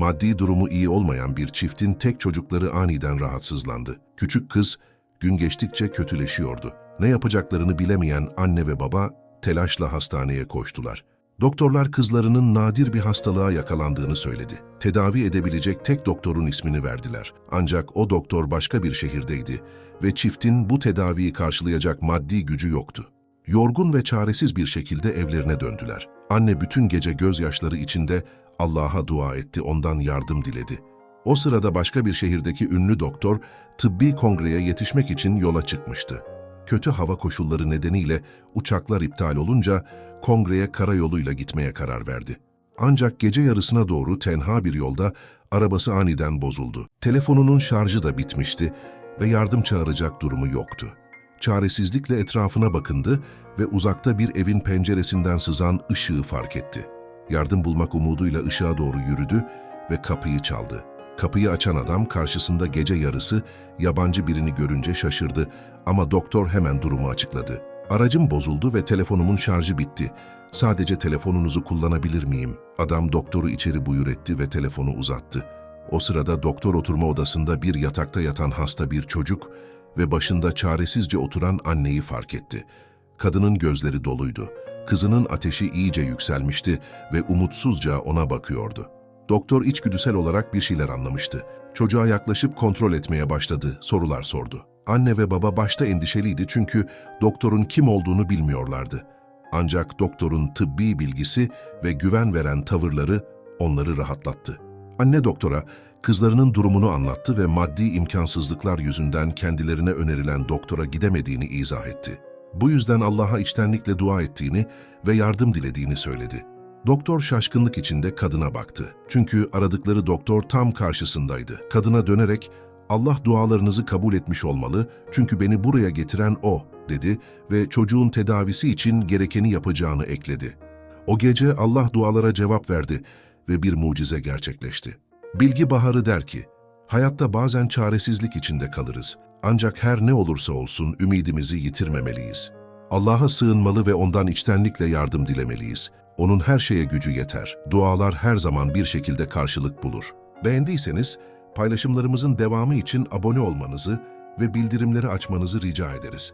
Maddi durumu iyi olmayan bir çiftin tek çocukları aniden rahatsızlandı. Küçük kız gün geçtikçe kötüleşiyordu. Ne yapacaklarını bilemeyen anne ve baba telaşla hastaneye koştular. Doktorlar kızlarının nadir bir hastalığa yakalandığını söyledi. Tedavi edebilecek tek doktorun ismini verdiler. Ancak o doktor başka bir şehirdeydi ve çiftin bu tedaviyi karşılayacak maddi gücü yoktu. Yorgun ve çaresiz bir şekilde evlerine döndüler. Anne bütün gece gözyaşları içinde Allah'a dua etti, ondan yardım diledi. O sırada başka bir şehirdeki ünlü doktor tıbbi kongreye yetişmek için yola çıkmıştı. Kötü hava koşulları nedeniyle uçaklar iptal olunca kongreye karayoluyla gitmeye karar verdi. Ancak gece yarısına doğru tenha bir yolda arabası aniden bozuldu. Telefonunun şarjı da bitmişti ve yardım çağıracak durumu yoktu. Çaresizlikle etrafına bakındı ve uzakta bir evin penceresinden sızan ışığı fark etti. Yardım bulmak umuduyla ışığa doğru yürüdü ve kapıyı çaldı. Kapıyı açan adam karşısında gece yarısı yabancı birini görünce şaşırdı ama doktor hemen durumu açıkladı. Aracım bozuldu ve telefonumun şarjı bitti. Sadece telefonunuzu kullanabilir miyim? Adam doktoru içeri buyur etti ve telefonu uzattı. O sırada doktor oturma odasında bir yatakta yatan hasta bir çocuk ve başında çaresizce oturan anneyi fark etti. Kadının gözleri doluydu. Kızının ateşi iyice yükselmişti ve umutsuzca ona bakıyordu. Doktor içgüdüsel olarak bir şeyler anlamıştı. Çocuğa yaklaşıp kontrol etmeye başladı, sorular sordu. Anne ve baba başta endişeliydi çünkü doktorun kim olduğunu bilmiyorlardı. Ancak doktorun tıbbi bilgisi ve güven veren tavırları onları rahatlattı. Anne doktora kızlarının durumunu anlattı ve maddi imkansızlıklar yüzünden kendilerine önerilen doktora gidemediğini izah etti. Bu yüzden Allah'a içtenlikle dua ettiğini ve yardım dilediğini söyledi. Doktor şaşkınlık içinde kadına baktı. Çünkü aradıkları doktor tam karşısındaydı. Kadına dönerek, Allah dualarınızı kabul etmiş olmalı çünkü beni buraya getiren O, dedi ve çocuğun tedavisi için gerekeni yapacağını ekledi. O gece Allah dualara cevap verdi ve bir mucize gerçekleşti. Bilgi Baharı der ki, hayatta bazen çaresizlik içinde kalırız. Ancak her ne olursa olsun ümidimizi yitirmemeliyiz. Allah'a sığınmalı ve ondan içtenlikle yardım dilemeliyiz. Onun her şeye gücü yeter. Dualar her zaman bir şekilde karşılık bulur. Beğendiyseniz paylaşımlarımızın devamı için abone olmanızı ve bildirimleri açmanızı rica ederiz.